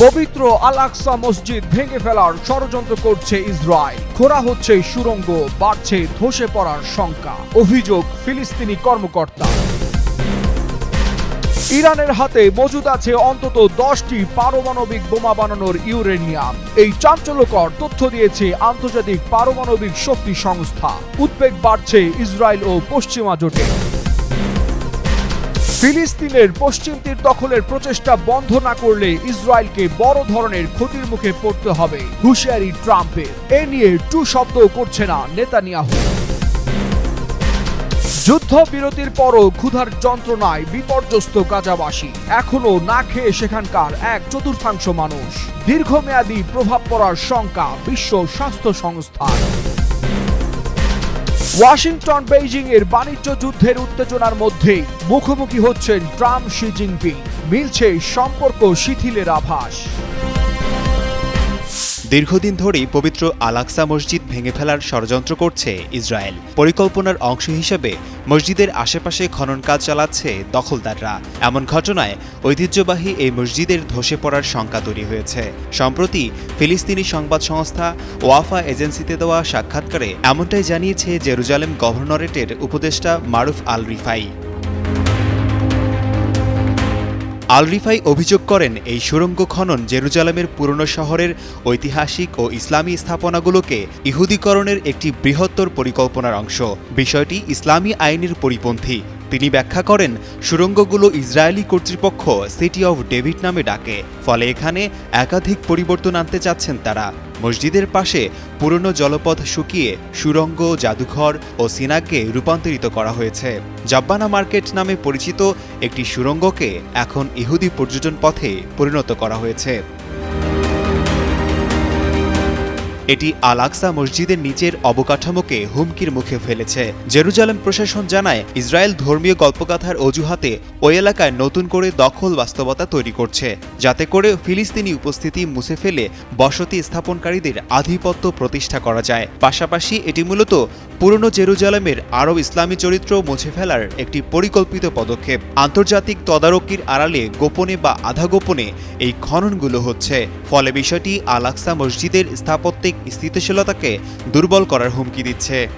পবিত্র আল আকসা মসজিদ ভেঙে ফেলার ষড়যন্ত্র করছে ইসরায়েল। খোরা হচ্ছে সুরঙ্গ, বাড়ছে ধসে পড়ার শঙ্কা, অভিযোগ ফিলিস্তিনি কর্মকর্তা। ইরানের হাতে মজুদ আছে অন্তত দশটি পারমাণবিক বোমা বানানোর ইউরেনিয়াম। এই চাঞ্চল্যকর তথ্য দিয়েছে আন্তর্জাতিক পারমাণবিক শক্তি সংস্থা। উদ্বেগ বাড়ছে ইসরায়েল ও পশ্চিমা জোটে। ফিলিস্তিনের পশ্চিম তীর দখলের প্রচেষ্টা বন্ধ না করলে ইসরায়েলকে বড় ধরনের ক্ষতির মুখে পড়তে হবে, হুঁশিয়ারি ট্রাম্পের। এ নিয়ে টু শব্দ করছে না নেতানিয়াহু। যুদ্ধ বিরতির পরও ক্ষুধার যন্ত্রণায় বিপর্যস্ত গাজাবাসী। এখনও না খেয়ে সেখানকার এক চতুর্থাংশ মানুষ। দীর্ঘমেয়াদী প্রভাব পড়ার শঙ্কা বিশ্ব স্বাস্থ্য সংস্থার। ওয়াশিংটন বেইজিং এর বাণিজ্য যুদ্ধের উত্তেজনার মধ্যে মুখোমুখি হচ্ছেন ট্রাম্প, শি জিনপিং। মিলছে সম্পর্ক, শিথিলের আভাস। দীর্ঘদিন ধরেই পবিত্র আলাক্সা মসজিদ ভেঙে ফেলার ষড়যন্ত্র করছে ইসরায়েল। পরিকল্পনার অংশ হিসেবে মসজিদের আশেপাশে খনন কাজ চালাচ্ছে দখলদাররা। এমন ঘটনায় ঐতিহ্যবাহী এই মসজিদের ধসে পড়ার শঙ্কা তৈরি হয়েছে। সম্প্রতি ফিলিস্তিনি সংবাদ সংস্থা ওয়াফা এজেন্সিতে দেওয়া সাক্ষাৎকারে এমনটাই জানিয়েছে জেরুজালেম গভর্নরেটের উপদেষ্টা মারুফ আল রিফাই আল রিফাই অভিযোগ করেন, এই সুরঙ্গ খনন জেরুজালামের পুরনো শহরের ঐতিহাসিক ও ইসলামী স্থাপনাগুলোকে ইহুদিকরণের একটি বৃহত্তর পরিকল্পনার অংশ। বিষয়টি ইসলামী আইনের পরিপন্থী। তিনি ব্যাখ্যা করেন সুরঙ্গগুলো ইসরায়েলি কর্তৃপক্ষ সিটি অফ ডেভিড নামে ডাকে, ফলে এখানে একাধিক পরিবর্তন আনতে চাচ্ছেন তারা। মসজিদের পাশে পুরনো জলপথ শুকিয়ে সুরঙ্গ, জাদুঘর ও সিনাককে রূপান্তরিত করা হয়েছে। জাব্বানা মার্কেট নামে পরিচিত একটি সুরঙ্গকে এখন ইহুদি পর্যটন পথে পরিণত করা হয়েছে। এটি আল আকসা মসজিদের নিচের অবকাঠামোকে হুমকির মুখে ফেলেছে। জেরুজালেম প্রশাসন জানায়, ইসরায়েল ধর্মীয় গল্পকাথার অজুহাতে ওই এলাকায় নতুন করে দখল বাস্তবতা তৈরি করছে, যাতে করে ফিলিস্তিনি উপস্থিতি মুছে ফেলে বসতি স্থাপনকারীদের আধিপত্য প্রতিষ্ঠা করা যায়। পাশাপাশি এটি মূলত পুরনো জেরুজালেমের আরব ইসলামী চরিত্র মুছে ফেলার একটি পরিকল্পিত পদক্ষেপ। আন্তর্জাতিক তদারকির আড়ালে গোপনে বা আধা গোপনে এই খননগুলো হচ্ছে। ফলে বিষয়টি আল আকসা মসজিদের স্থাপত্যিক স্থিতিশীলতাকে দুর্বল করার হুমকি দিচ্ছে।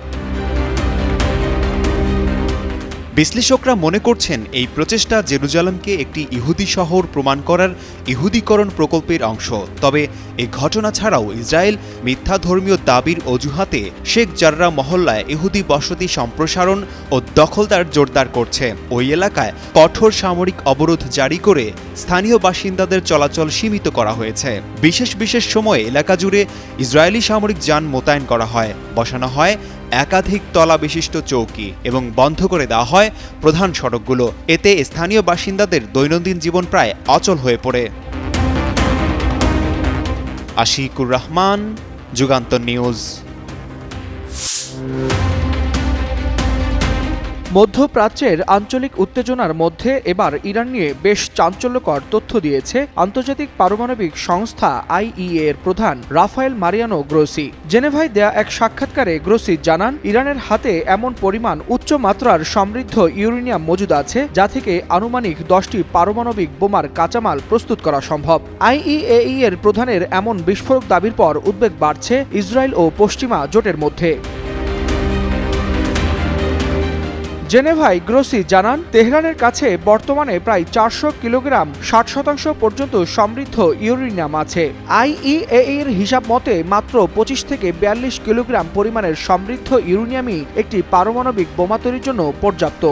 বিশ্লেষকরা মনে করছেন এই প্রচেষ্টা জেরুজালেমকে একটি ইহুদি শহর প্রমাণ করার ইহুদিকরণ প্রকল্পের অংশ। তবে এই ঘটনা ছাড়াও ইসরায়েল মিথ্যা ধর্মীয় দাবির অজুহাতে শেখ জাররা মহল্লায় ইহুদি বসতি সম্প্রসারণ ও দখলদার জোরদার করছে। ওই এলাকায় কঠোর সামরিক অবরোধ জারি করে স্থানীয় বাসিন্দাদের চলাচল সীমিত করা হয়েছে। বিশেষ বিশেষ সময়ে এলাকা জুড়ে ইসরায়েলি সামরিক যান মোতায়েন করা হয়। বসানো হয় একাধিক তলা বিশিষ্ট চৌকি এবং বন্ধ করে দেওয়া হয় প্রধান সড়কগুলো। এতে স্থানীয় বাসিন্দাদের দৈনন্দিন জীবন প্রায় অচল হয়ে পড়ে। আশিকুর রহমান, যুগান্তর নিউজ। মধ্যপ্রাচ্যের আঞ্চলিক উত্তেজনার মধ্যে এবার ইরান নিয়ে বেশ চাঞ্চল্যকর তথ্য দিয়েছে আন্তর্জাতিক পারমাণবিক সংস্থা আইইএ এর প্রধান রাফায়েল মারিয়ানো গ্রোসি। জেনেভায় দেয়া এক সাক্ষাৎকারে গ্রোসি জানান, ইরানের হাতে এমন পরিমাণ উচ্চ মাত্রার সমৃদ্ধ ইউরেনিয়াম মজুদ আছে, যা থেকে আনুমানিক দশটি পারমাণবিক বোমার কাঁচামাল প্রস্তুত করা সম্ভব। আইইএই এর প্রধানের এমন বিস্ফোরক দাবির পর উদ্বেগ বাড়ছে ইসরায়েল ও পশ্চিমা জোটের মধ্যে। জেনেভাই গ্রোসি জানান, তেহরানের কাছে বর্তমানে প্রায় চারশো কিলোগ্রাম, ষাট শতাংশ পর্যন্ত সমৃদ্ধ ইউরেনিয়াম আছে। আইইএ এর হিসাব মতে মাত্র পঁচিশ থেকে বিয়াল্লিশ কিলোগ্রাম পরিমাণের সমৃদ্ধ ইউরেনিয়ামই একটি পারমাণবিক বোমা তৈরির জন্য পর্যাপ্ত।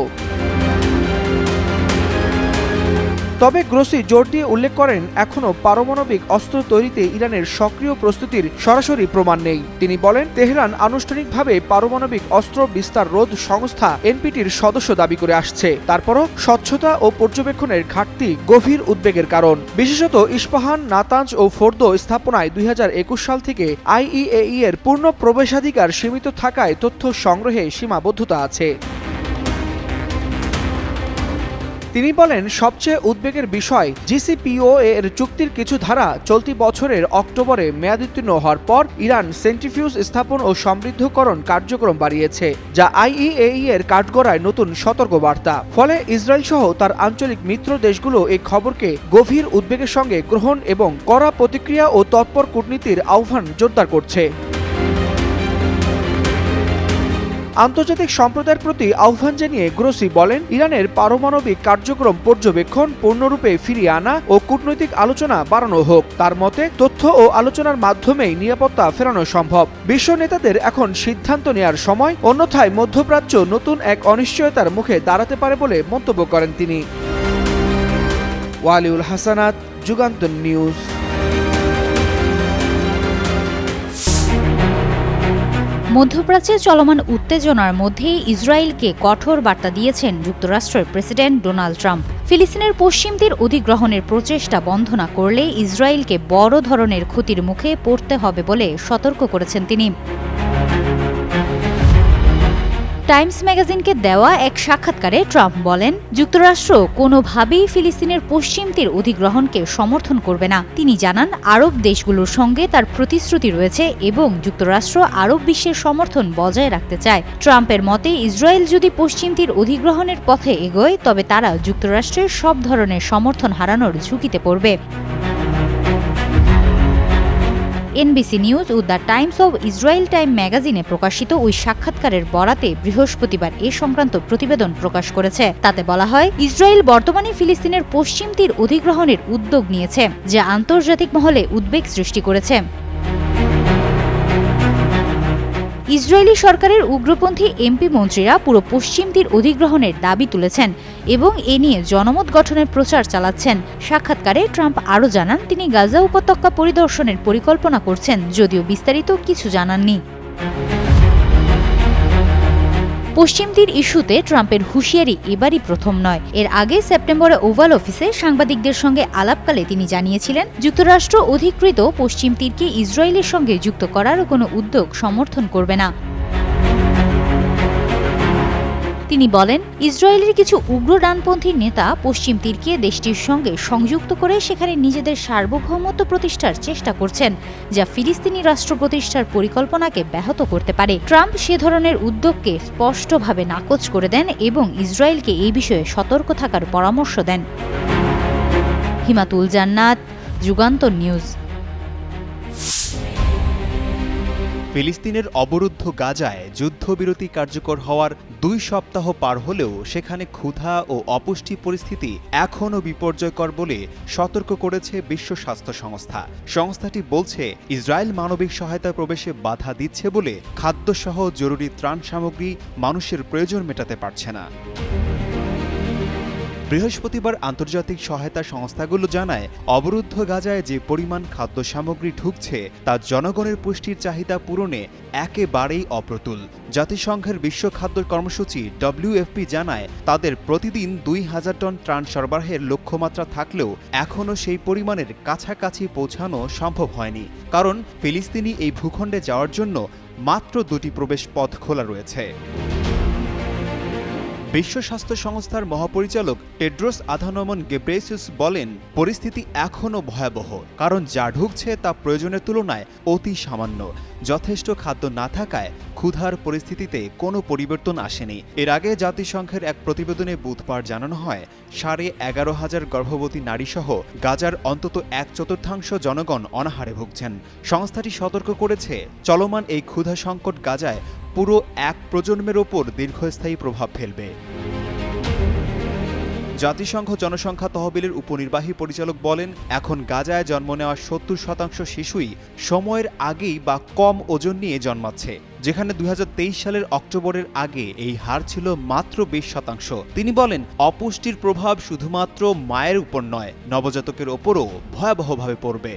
তবে গ্রোসি জোর দিয়ে উল্লেখ করেন, এখনও পারমাণবিক অস্ত্র তৈরিতে ইরানের সক্রিয় প্রস্তুতির সরাসরি প্রমাণ নেই। তিনি বলেন, তেহরান আনুষ্ঠানিকভাবে পারমাণবিক অস্ত্র বিস্তার রোধ সংস্থা এনপিটির সদস্য দাবি করে আসছে। তারপরও স্বচ্ছতা ও পর্যবেক্ষণের ঘাটতি গভীর উদ্বেগের কারণ। বিশেষত ইস্পাহান, নাতাঞ্জ ও ফোর্দো স্থাপনায় দুই হাজার একুশ সাল থেকে আইইএই এর পূর্ণ প্রবেশাধিকার সীমিত থাকায় তথ্য সংগ্রহে সীমাবদ্ধতা আছে। তিনি বলেন, সবচেয়ে উদ্বেগের বিষয় জিসিপিও এর চুক্তির কিছু ধারা চলতি বছরের অক্টোবরে মেয়াদোত্তীর্ণ হওয়ার পর ইরান সেন্ট্রিফিউজ স্থাপন ও সমৃদ্ধকরণ কার্যক্রম বাড়িয়েছে, যা আইইএই এর কাঠগড়ায় নতুন সতর্কবার্তা। ফলে ইসরায়েল সহ তার আঞ্চলিক মিত্র দেশগুলো এই খবরকে গভীর উদ্বেগের সঙ্গে গ্রহণ এবং কড়া প্রতিক্রিয়া ও তৎপর কূটনীতির আহ্বান জোরদার করছে। আন্তর্জাতিক সম্প্রদায়ের প্রতি আহ্বান জানিয়ে গ্রোসি বলেন, ইরানের পারমাণবিক কার্যক্রম পর্যবেক্ষণ, পূর্ণরূপে ফিরিয়ে আনা ও কূটনৈতিক আলোচনা বাড়ানো হোক। তার মতে, তথ্য ও আলোচনার মাধ্যমেই নিরাপত্তা ফেরানো সম্ভব। বিশ্ব নেতাদের এখন সিদ্ধান্ত নেওয়ার সময়, অন্যথায় মধ্যপ্রাচ্য নতুন এক অনিশ্চয়তার মুখে দাঁড়াতে পারে বলে মন্তব্য করেন তিনি। ওয়ালিউল হাসানাত, যুগান্তর নিউজ। মধ্যপ্রাচ্যে চলমান উত্তেজনার মধ্যেই ইসরায়েলকে কঠোর বার্তা দিয়েছেন যুক্তরাষ্ট্রের প্রেসিডেন্ট ডোনাল্ড ট্রাম্প। ফিলিস্তিনের পশ্চিম অধিগ্রহণের প্রচেষ্টা বন্ধ না করলে ইসরায়েলকে বড় ধরনের ক্ষতির মুখে পড়তে হবে বলে সতর্ক করেছেন তিনি। টাইমস ম্যাগাজিনকে দেওয়া এক সাক্ষাৎকারে ট্রাম্প বলেন, যুক্তরাষ্ট্র কোনোভাবেই ফিলিস্তিনের পশ্চিম তীর অধিগ্রহণকে সমর্থন করবে না। তিনি জানান, আরব দেশগুলোর সঙ্গে তার প্রতিশ্রুতি রয়েছে এবং যুক্তরাষ্ট্র আরব বিশ্বের সমর্থন বজায় রাখতে চায়। ট্রাম্পের মতে, ইসরায়েল যদি পশ্চিম তীর অধিগ্রহণের পথে এগোয়, তবে তারা যুক্তরাষ্ট্রের সব ধরনের সমর্থন হারানোর ঝুঁকিতে পড়বে। NBC news O the Times of Israel Time ম্যাগাজিনে প্রকাশিত ওই সাক্ষাৎকারের বরাতে বৃহস্পতিবার এ সংক্রান্ত প্রতিবেদন প্রকাশ করেছে। তাতে বলা হয়, ইসরায়েল বর্তমানে ফিলিস্তিনের পশ্চিম তীর অধিগ্রহণের উদ্যোগ নিয়েছে, যা আন্তর্জাতিক মহলে উদ্বেগ সৃষ্টি করেছে। ইসরায়েলি সরকারের উগ্রপন্থী এমপি মন্ত্রীরা পুরো পশ্চিম তীর অধিগ্রহণের দাবি তুলেছেন এবং এ নিয়ে জনমত গঠনের প্রচার চালাচ্ছেন। সাক্ষাৎকারে ট্রাম্প আরও জানান, তিনি গাজা উপত্যকা পরিদর্শনের পরিকল্পনা করছেন, যদিও বিস্তারিত কিছু জানাননি। পশ্চিম তীর ইস্যুতে ট্রাম্পের হুঁশিয়ারি এবারই প্রথম নয়। এর আগে সেপ্টেম্বরে ওভাল অফিসে সাংবাদিকদের সঙ্গে আলাপকালে তিনি জানিয়েছিলেন, যুক্তরাষ্ট্র অধিকৃত পশ্চিম তীরকে ইসরায়েলের সঙ্গে যুক্ত করার কোনো উদ্যোগ সমর্থন করবে না। তিনি বলেন, ইসরায়েলের কিছু উগ্র ডানপন্থী নেতা পশ্চিম তীরকে দেশটির সঙ্গে সংযুক্ত করে সেখানে নিজেদের সার্বভৌমত্ব প্রতিষ্ঠার চেষ্টা করছেন, যা ফিলিস্তিনি রাষ্ট্র প্রতিষ্ঠার পরিকল্পনাকে ব্যাহত করতে পারে। ট্রাম্প সে ধরনের উদ্যোগকে স্পষ্টভাবে নাকচ করে দেন এবং ইসরায়েলকে এই বিষয়ে সতর্ক থাকার পরামর্শ দেন। হিমাতুল জান্নাত, যুগান্তর নিউজ। ফিলিস্তিনের অবরুদ্ধ গাজায় যুদ্ধবিরতি কার্যকর হওয়ার দুই সপ্তাহ পার হলেও সেখানে ক্ষুধা ও অপুষ্টি পরিস্থিতি এখনও বিপর্যয়কর বলে সতর্ক করেছে বিশ্ব স্বাস্থ্য সংস্থা। সংস্থাটি বলছে, ইসরায়েল মানবিক সহায়তা প্রবেশে বাধা দিচ্ছে বলে খাদ্যসহ জরুরি ত্রাণ সামগ্রী মানুষের প্রয়োজন মেটাতে পারছে না। বৃহস্পতিবার আন্তর্জাতিক সহায়তা সংস্থাগুলো জানায়, অবরুদ্ধ গাজায় যে পরিমাণ খাদ্য সামগ্রী ঢুকছে, তা জনগণের পুষ্টির চাহিদা পূরণে একেবারেই অপ্রতুল। জাতিসংঘের বিশ্ব খাদ্য কর্মসূচি ডব্লিউএফপি জানায়, তাদের প্রতিদিন দুই হাজার টন ত্রাণ সরবরাহের লক্ষ্যমাত্রা থাকলেও এখনও সেই পরিমাণের কাছাকাছি পৌঁছানো সম্ভব হয়নি। কারণ ফিলিস্তিনি এই ভূখণ্ডে যাওয়ার জন্য মাত্র দুটি প্রবেশ পথ খোলা রয়েছে। বিশ্ব স্বাস্থ্য সংস্থার মহাপরিচালক টেড্রোস আধানমন গেব্রেসিস বলেন, পরিস্থিতি এখনও ভয়াবহ, কারণ যা ঢুকছে তা প্রয়োজনের তুলনায় অতি সামান্য। যথেষ্ট খাদ্য না থাকায় ক্ষুধার পরিস্থিতিতে কোনো পরিবর্তন আসেনি। এর আগে জাতিসংঘের এক প্রতিবেদনে বুধবার জানানো হয়, সাড়ে এগারো হাজার গর্ভবতী নারীসহ গাজার অন্তত এক চতুর্থাংশ জনগণ অনাহারে ভুগছেন। সংস্থাটি সতর্ক করেছে, চলমান এই ক্ষুধা সংকট গাজায় পুরো এক প্রজন্মের ওপর দীর্ঘস্থায়ী প্রভাব ফেলবে। জাতিসংঘ জনসংখ্যা তহবিলের উপনির্বাহী পরিচালক বলেন, এখন গাজায় জন্ম নেওয়া সত্তর শতাংশ শিশুই সময়ের আগেই বা কম ওজন নিয়ে জন্মাচ্ছে, যেখানে দু হাজার তেইশ সালের অক্টোবরের আগে এই হার ছিল মাত্র বিশ শতাংশ। তিনি বলেন, অপুষ্টির প্রভাব শুধুমাত্র মায়ের উপর নয়, নবজাতকের ওপরও ভয়াবহভাবে পড়বে।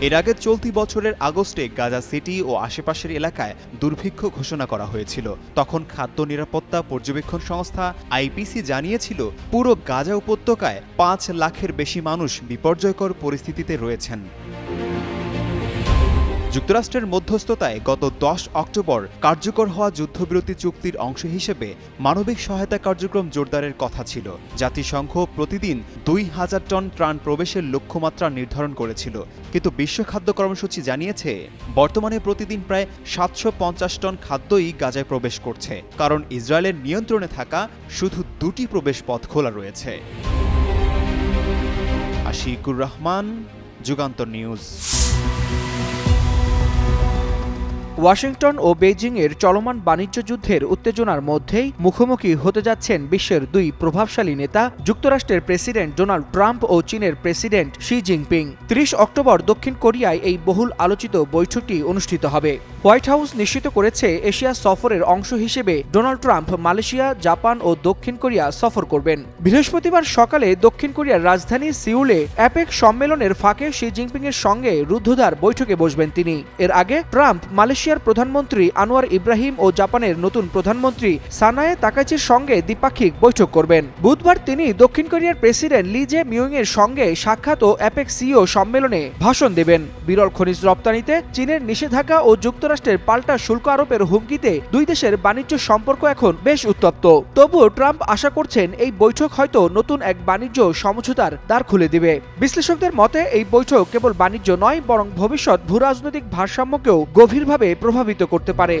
এর আগে চলতি বছরের আগস্টে গাজা সিটি ও আশেপাশের এলাকায় দুর্ভিক্ষ ঘোষণা করা হয়েছিল। তখন খাদ্য নিরাপত্তা পর্যবেক্ষণ সংস্থা আইপিসি জানিয়েছিল, পুরো গাজা উপত্যকায় পাঁচ লাখের বেশি মানুষ বিপর্যয়কর পরিস্থিতিতে রয়েছেন। যুক্তরাষ্ট্রের মধ্যস্থতায় গত দশ অক্টোবর কার্যকর হওয়া যুদ্ধবিরতি চুক্তির অংশ হিসেবে মানবিক সহায়তা কার্যক্রম জোরদারের কথা ছিল। জাতিসংঘ প্রতিদিন দুই হাজার টন ত্রাণ প্রবেশের লক্ষ্যমাত্রা নির্ধারণ করেছিল। কিন্তু বিশ্ব খাদ্য কর্মসূচি জানিয়েছে, বর্তমানে প্রতিদিন প্রায় সাতশো পঞ্চাশ টন খাদ্যই গাজায় প্রবেশ করছে। কারণ ইসরায়েলের নিয়ন্ত্রণে থাকা শুধু দুটি প্রবেশ পথ খোলা রয়েছে। আশিকুর রহমান, যুগান্তর নিউজ। ওয়াশিংটন ও বেইজিং এর চলমান বাণিজ্য যুদ্ধের উত্তেজনার মধ্যেই মুখোমুখি হতে যাচ্ছেন বিশ্বের দুই প্রভাবশালী নেতা, যুক্তরাষ্ট্রের প্রেসিডেন্ট ডোনাল্ড ট্রাম্প ও চীনের প্রেসিডেন্ট শি জিনপিং। ত্রিশ অক্টোবর দক্ষিণ কোরিয়ায় এই বহুল আলোচিত বৈঠকটি অনুষ্ঠিত হবে। হোয়াইট হাউস নিশ্চিত করেছে এশিয়া সফরের অংশ হিসেবে ডোনাল্ড ট্রাম্প মালয়েশিয়া, জাপান ও দক্ষিণ কোরিয়া সফর করবেন। বৃহস্পতিবার সকালে দক্ষিণ কোরিয়ার রাজধানী সিউলে অ্যাপেক সম্মেলনের ফাঁকে শি জিনপিং এর সঙ্গে রুদ্ধদ্বার বৈঠকে বসবেন তিনি। এর আগে ট্রাম্প মালয়েশিয়ার প্রধানমন্ত্রী আনোয়ার ইব্রাহিম ও জাপানের নতুন প্রধানমন্ত্রী সানায়ে তাকাচির সঙ্গে দ্বিপাক্ষিক বৈঠক করবেন। বুধবার তিনি দক্ষিণ কোরিয়ার প্রেসিডেন্ট লি জে মিউং এর সঙ্গে সাক্ষাৎ ও অ্যাপেক সিও সম্মেলনে ভাষণ দেবেন। বিরল খনিজ রপ্তানিতে চীনের নিষেধাজ্ঞা ও যুক্তরাষ্ট্রের পাল্টা শুল্ক আরোপের হুমকিতে দুই দেশের বাণিজ্য সম্পর্ক এখন বেশ উত্তপ্ত। তবুও ট্রাম্প আশা করছেন এই বৈঠক হয়তো নতুন এক বাণিজ্য সমঝোতার দ্বার খুলে দিবে। বিশ্লেষকদের মতে, এই বৈঠক কেবল বাণিজ্য নয়, বরং ভবিষ্যৎ ভূরাজনৈতিক ভারসাম্যকেও গভীরভাবে প্রভাবিত করতে পারে।